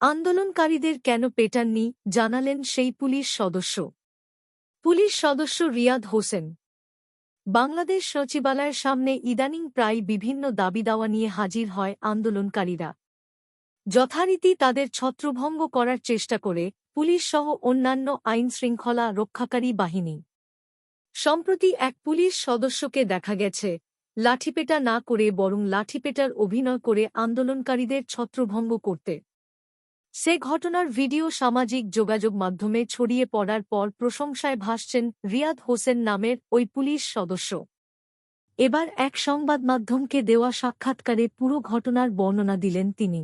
আন্দোলনকারীদের কেন পেটাননি জানালেন সেই পুলিশ সদস্য। পুলিশ সদস্য রিয়াদ হোসেন। বাংলাদেশ সচিবালয়ের সামনে ইদানিং প্রায় বিভিন্ন দাবি দাওয়া নিয়ে হাজির হয় আন্দোলনকারীরা। যথারীতি তাদের ছত্রভঙ্গ করার চেষ্টা করে পুলিশসহ অন্যান্য আইনশৃঙ্খলা রক্ষাকারী বাহিনী। সম্প্রতি এক পুলিশ সদস্যকে দেখা গেছে, লাঠিপেটা না করে বরং লাঠিপেটার অভিনয় করে আন্দোলনকারীদের ছত্রভঙ্গ করতে। সে ঘটনার ভিডিও সামাজিক যোগাযোগ মাধ্যমে ছড়িয়ে পড়ার পর প্রশংসায় ভাসছেন রিয়াদ হোসেন নামের ওই পুলিশ সদস্য। এবার এক সংবাদ মাধ্যমকে দেওয়া সাক্ষাৎকারে পুরো ঘটনার বর্ণনা দিলেন তিনি।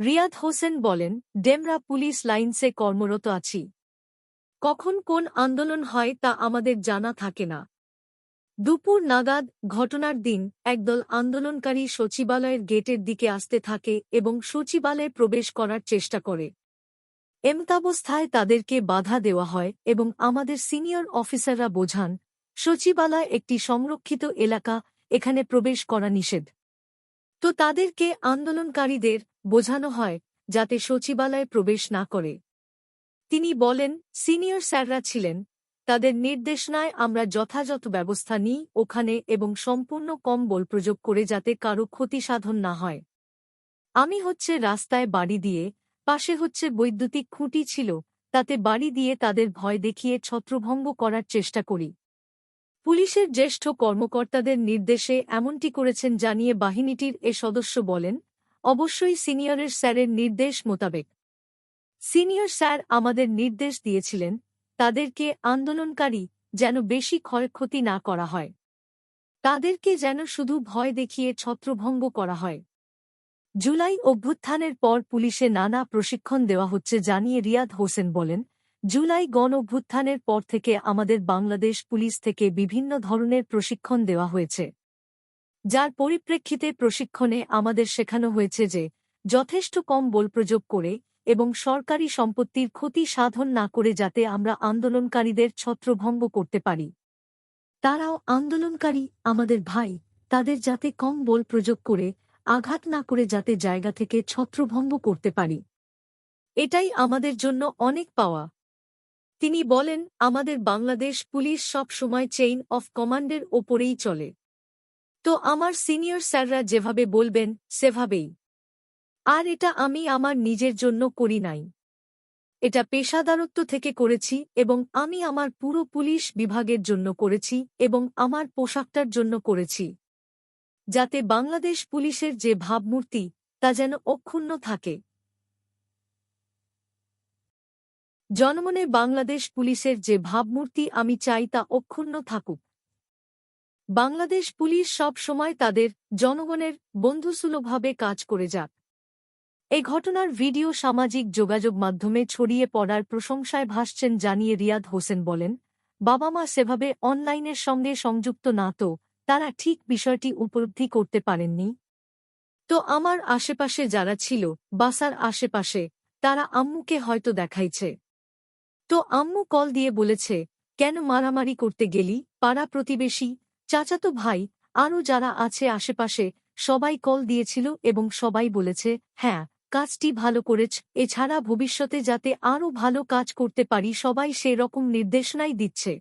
রিয়াদ হোসেন বলেন, ডেমরা পুলিশ লাইন্সে কর্মরত আছি। কখন কোন আন্দোলন হয় তা আমাদের জানা থাকে না। দুপুর নাগাদ ঘটনার দিন একদল আন্দোলনকারী সচিবালয়ের গেটের দিকে আসতে থাকে এবং সচিবালয়ে প্রবেশ করার চেষ্টা করে। এমতাবস্থায় তাদেরকে বাধা দেওয়া হয় এবং আমাদের সিনিয়র অফিসাররা বোঝান, সচিবালয় একটি সংরক্ষিত এলাকা, এখানে প্রবেশ করা নিষেধ। তো তাদেরকে আন্দোলনকারীদের বোঝানো হয় যাতে সচিবালয়ে প্রবেশ না করে। তিনি বলেন, সিনিয়র স্যাররা ছিলেন তাদের নির্দেশনায় আমরা যথাযথ ব্যবস্থা নিই ওখানে এবং সম্পূর্ণ কম বল প্রয়োগ করে যাতে কারও ক্ষতি সাধন না হয়। আমি হচ্ছে রাস্তায় বাড়ি দিয়ে, পাশে হচ্ছে বৈদ্যুতিক খুঁটি ছিল, তাতে বাড়ি দিয়ে তাদের ভয় দেখিয়ে ছত্রভঙ্গ করার চেষ্টা করি। পুলিশের জ্যেষ্ঠ কর্মকর্তাদের নির্দেশে এমনটি করেছেন জানিয়ে বাহিনীটির এ সদস্য বলেন, অবশ্যই সিনিয়রের স্যারের নির্দেশ মোতাবেক। সিনিয়র স্যার আমাদের নির্দেশ দিয়েছিলেন তাদেরকে আন্দোলনকারী যেন বেশি ক্ষয়ক্ষতি না করা হয়। তাদেরকে যেন শুধু ভয় দেখিয়ে ছত্রভঙ্গ করা হয়। জুলাই অভ্যুত্থানের পর পুলিশে নানা প্রশিক্ষণ দেওয়া হচ্ছে জানিয়ে রিয়াদ হোসেন বলেন, জুলাই গণ অভ্যুত্থানের পর থেকে আমাদের বাংলাদেশ পুলিশ থেকে বিভিন্ন ধরনের প্রশিক্ষণ দেওয়া হয়েছে। যার পরিপ্রেক্ষিতে প্রশিক্ষণে আমাদের শেখানো হয়েছে যে, যথেষ্ট কম বল প্রয়োগ করে এবং সরকারি সম্পত্তির ক্ষতি সাধন না করে যাতে আমরা আন্দোলনকারীদের ছত্রভঙ্গ করতে পারি। তারাও আন্দোলনকারী, আমাদের ভাই, তাদের যাতে কম বল প্রয়োগ করে, আঘাত না করে যাতে জায়গা থেকে ছত্রভঙ্গ করতে পারি। এটাই আমাদের জন্য অনেক পাওয়া। তিনি বলেন, আমাদের বাংলাদেশ পুলিশ সব সময় চেইন অফ কমান্ডের ওপরেই চলে। তো আমার সিনিয়র স্যাররা যেভাবে বলবেন, সেভাবেই। আর এটা আমি আমার নিজের জন্য করি নাই। এটা পেশাদারত্ব থেকে করেছি এবং আমি আমার পুরো পুলিশ বিভাগের জন্য করেছি এবং আমার পোশাকটার জন্য করেছি। যাতে বাংলাদেশ পুলিশের যে ভাবমূর্তি, তা যেন অক্ষুণ্ণ থাকে। জনমনে বাংলাদেশ পুলিশের যে ভাবমূর্তি আমি চাই তা অক্ষুণ্ণ থাকুক। বাংলাদেশ পুলিশ সব সময় তাদের জনগণের বন্ধুসুলভভাবে কাজ করে যাক। এই ঘটনার ভিডিও সামাজিক যোগাযোগ মাধ্যমে ছড়িয়ে পড়ার প্রশংসায় ভাসছেন জানিয়ে রিয়াদ হোসেন বলেন বাবা মা সেভাবে অনলাইনের সঙ্গে সংযুক্ত না তো, তারা ঠিক বিষয়টি উপলব্ধি করতে পারেননি। তো আমার আশেপাশে যারা ছিল, বাসার আশেপাশে, তারা আম্মুকে হয়তো দেখাইছে। তো আম্মু কল দিয়ে বলেছে, কেন মারামারি করতে গেলি? পাড়া প্রতিবেশী, চাচাতো ভাই আরও যারা আছে আশেপাশে, সবাই কল দিয়েছিল এবং সবাই বলেছে হ্যাঁ কাজটি ভালো করেছ, এছাড়া ভবিষ্যতে যাতে আরও ভালো কাজ করতে পারি, সবাই সে রকম নির্দেশনাই দিচ্ছে।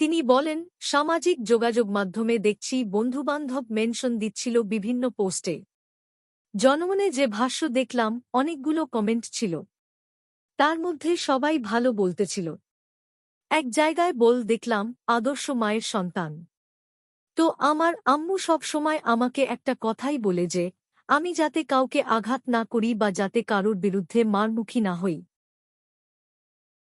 তিনি বলেন, সামাজিক যোগাযোগ মাধ্যমে দেখছি বন্ধুবান্ধব মেনশন দিচ্ছিল বিভিন্ন পোস্টে। জনমনে যে ভাষ্য দেখলাম, অনেকগুলো কমেন্ট ছিল। তার মধ্যে সবাই ভালো বলতেছিল। এক জায়গায় বল দেখলাম, আদর্শ মায়ের সন্তান। তো আমার আম্মু সব সময় আমাকে একটা কথাই বলে যে আমি যাতে কাউকে আঘাত না করি বা যাতে কারোর বিরুদ্ধে মারমুখী না হই।